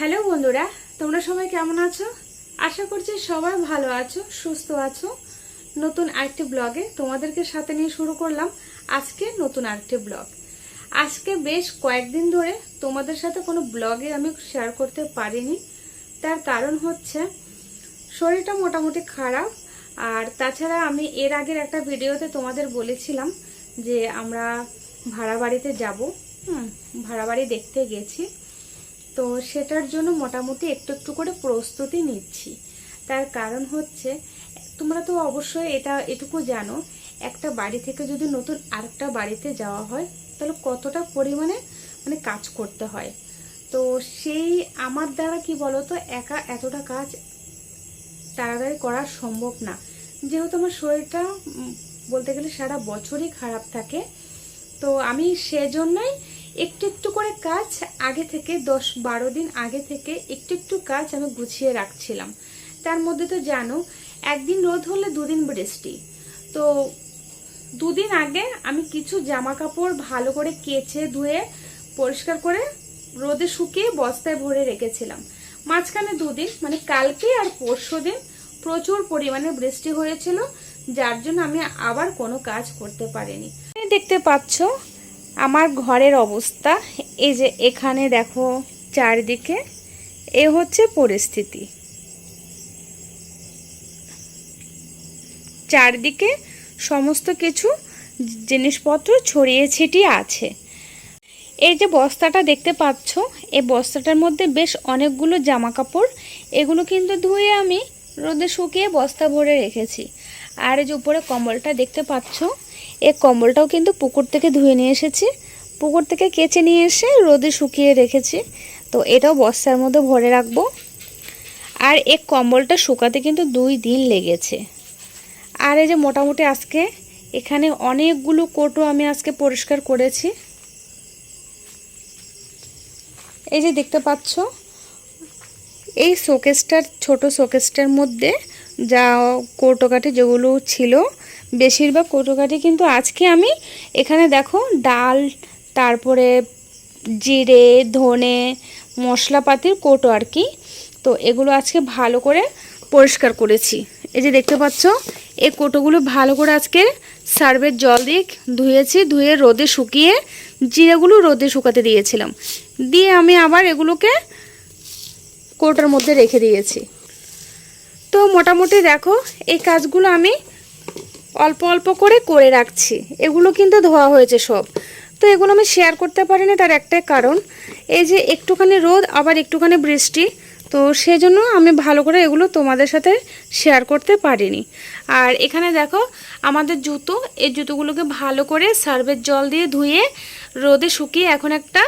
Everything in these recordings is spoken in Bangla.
হ্যালো বন্ধুরা, তোমরা সবাই কেমন আছো? আশা করছি সবাই ভালো আছো, সুস্থ আছো। নতুন আরেকটি ব্লগে তোমাদেরকে সাথে নিয়ে শুরু করলাম আজকে নতুন আরেকটি ব্লগ। আজকে বেশ কয়েকদিন ধরে তোমাদের সাথে কোনো ব্লগে আমি শেয়ার করতে পারিনি। তার কারণ হচ্ছে, শরীরটা মোটামুটি খারাপ। আর তাছাড়া আমি এর আগের একটা ভিডিওতে তোমাদের বলেছিলাম যে আমরা ভাড়া বাড়িতে যাব। ভাড়া বাড়ি দেখতে গেছি। তো সেটার জন্য মোটামুটি একটু একটু করে প্রস্তুতি নিচ্ছি। তার কারণ হচ্ছে, তোমরা তো অবশ্যই এটা এটুকু জানো, একটা বাড়ি থেকে যদি নতুন আরেকটা বাড়িতে যাওয়া হয়, তাহলে কতটা পরিমাণে মানে কাজ করতে হয়? তো সেই আমার দ্বারা কি বলতো, একা এতটা কাজ তাড়াতাড়ি করা সম্ভব না। যেহেতু আমার শরীরটা বলতে গেলে সারা বছরই খারাপ থাকে, তো আমি সেজন্যই একটু একটু করে কাজ আগে থেকে, দশ বারো দিন আগে থেকে একটু একটু কাজ আমি গুছিয়ে রাখছিলাম। তার মধ্যে তো জানো, একদিন রোদ হলে দুদিন বৃষ্টি। তো দুদিন আগে আমি কিছু জামা কাপড় ভালো করে কেচে ধুয়ে, পরিষ্কার করে রোদে শুকিয়ে বস্তায় ভরে রেখেছিলাম। মাঝখানে দুদিন মানে কালকে আর পরশু দিন প্রচুর পরিমাণে বৃষ্টি হয়েছিল, যার জন্য আমি আবার কোনো কাজ করতে পারিনি। দেখতে পাচ্ছ আমার ঘরের অবস্থা, এই যে এখানে দেখো চারিদিকে, এ হচ্ছে পরিস্থিতি। চারদিকে সমস্ত কিছু জিনিসপত্র ছড়িয়ে ছিটিয়ে আছে। এই যে বস্তাটা দেখতে পাচ্ছ এই বস্তাটার মধ্যে বেশ অনেকগুলো জামা কাপড় এগুলো কিন্তু ধুয়ে আমি রোদে শুকিয়ে বস্তা ভরে রেখেছি। আর এই যে উপরে কম্বলটা দেখতে পাচ্ছ এই কম্বলটাও কিন্তু পুকুর থেকে ধুয়ে নিয়ে এসেছি। পুকুর থেকে কেচে নিয়ে এসে রোদে শুকিয়ে রেখেছি। তো এটাও বস্তার মধ্যে ভরে রাখব। আর এই কম্বলটা শুকাতে কিন্তু দুই দিন লেগেছে। আর এই যে মোটামুটি আজকে এখানে অনেকগুলো কোটো আমি আজকে পরিষ্কার করেছি। এই যে দেখতে পাচ্ছ, এই শোকেসটার ছোট শোকেসটার মধ্যে যা কৌটোকাঠি যেগুলো ছিল, বেশিরভাগ কৌটোকাঠি কিন্তু আজকে আমি এখানে দেখো ডাল, তারপরে জিরে, ধনে, মশলাপাতির কৌটো আর কি। তো এগুলো আজকে ভালো করে পরিষ্কার করেছি। এই যে দেখতে পাচ্ছ, এই কৌটোগুলো ভালো করে আজকে সার্ভের জল দিয়ে ধুয়েছি, ধুয়ে রোদে শুকিয়ে জিরেগুলো রোদে শুকাতে দিয়েছিলাম। দিয়ে আমি আবার এগুলোকে কৌটার মধ্যে রেখে দিয়েছি। তো মোটামুটি দেখো, এই কাজগুলো আমি অল্প অল্প করে করে রাখছি। এগুলো কিন্তু ধোয়া হয়েছে সব। তো এগুলো আমি শেয়ার করতে পারিনি, তার একটাই কারণ, এই যে একটুখানি রোদ, আবার একটুখানি বৃষ্টি, তো সেজন্য আমি ভালো করে এগুলো তোমাদের সাথে শেয়ার করতে পারিনি। আর এখানে দেখো, আমাদের জুতো, এই জুতোগুলোকে ভালো করে সার্ভের জল দিয়ে ধুয়ে রোদে শুকিয়ে এখন একটা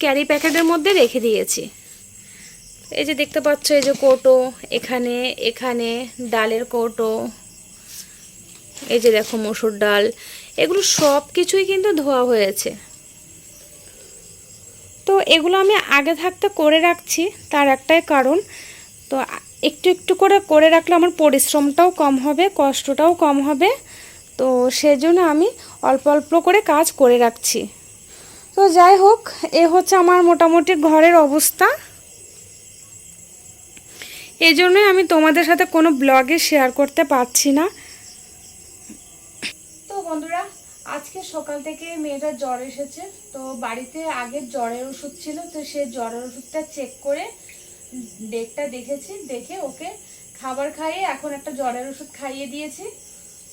ক্যারি প্যাকেটের মধ্যে রেখে দিয়েছি। এই যে দেখতে পাচ্ছ এই যে কৌটো, এখানে এখানে ডালের কৌটো, এই যে দেখো মসুর ডাল, এগুলো সব কিছুই কিন্তু ধোয়া হয়েছে। তো এগুলো আমি আগে থাকতে করে রাখছি, তার একটাই কারণ, তো একটু একটু করে করে রাখলে আমার পরিশ্রমটাও কম হবে, কষ্টটাও কম হবে, তো সেজন্য আমি অল্প অল্প করে কাজ করে রাখছি। তো যাই হোক, এ হচ্ছে আমার মোটামুটি ঘরের অবস্থা। এই জন্যই আমি তোমাদের সাথে কোনো ব্লগে শেয়ার করতে পারছি না। তো বন্ধুরা, আজকে সকাল থেকে মেয়েটার জ্বর এসেছে, তো বাড়িতে আগের জ্বরের ওষুধ ছিল, তো সে জ্বরের ওষুধটা চেক করে ডেটটা দেখেছি, দেখে ওকে খাবার খাইয়ে এখন একটা জ্বরের ওষুধ খাইয়ে দিয়েছি।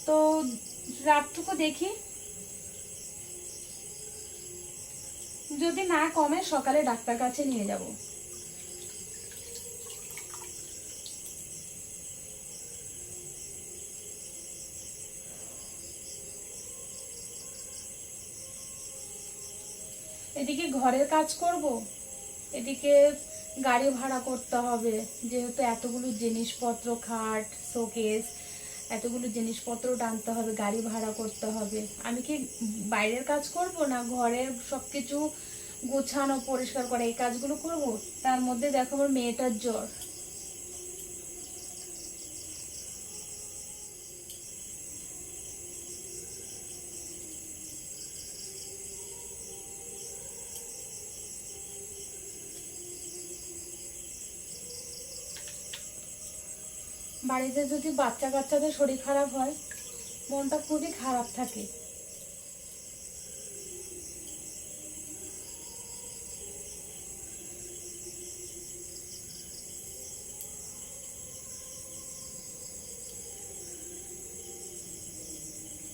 তো রাতটুকু দেখি। যদি না কমে, সকালে ডাক্তার কাছে নিয়ে যাব। এদিকে ঘরের কাজ করব, এদিকে গাড়ি ভাড়া করতে হবে। যেহেতু এতগুলো জিনিসপত্র, খাট, শোকেস, এতগুলো জিনিসপত্র টানতে হবে, গাড়ি ভাড়া করতে হবে। আমি কি বাইরের কাজ করব না ঘরের সব কিছু গোছানো, পরিষ্কার করা, এই কাজগুলো করব? তার মধ্যে দেখো আমার মেয়েটার জ্বর। বাড়িতে যদি বাচ্চা কাচ্চাদের শরীর খারাপ হয়, মনটা খুবই খারাপ থাকে।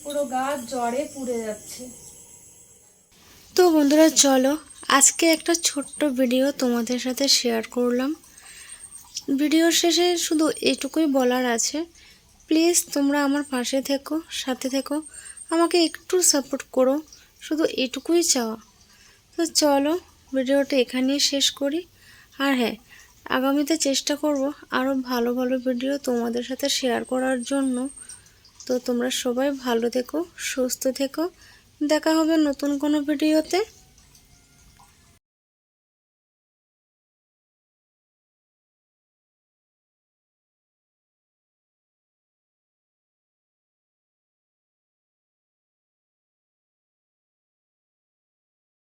পুরো গা জ্বরে পুড়ে যাচ্ছে। তো বন্ধুরা, চলো আজকে একটা ছোট্ট ভিডিও তোমাদের সাথে শেয়ার করলাম। ভিডিওর শেষে শুধু এটুকুই বলার আছে প্লিজ তোমরা আমার পাশে থেকো, সাথে থেকো, আমাকে একটু সাপোর্ট করো, শুধু এটুকুই চাওয়া। তো চলো, ভিডিওটা এখানেই শেষ করি। আর হ্যাঁ আগামীতে চেষ্টা করব আরও ভালো ভালো ভিডিও তোমাদের সাথে শেয়ার করার জন্য। তো তোমরা সবাই ভালো থেকো, সুস্থ থেকো। দেখা হবে নতুন কোনো ভিডিওতে।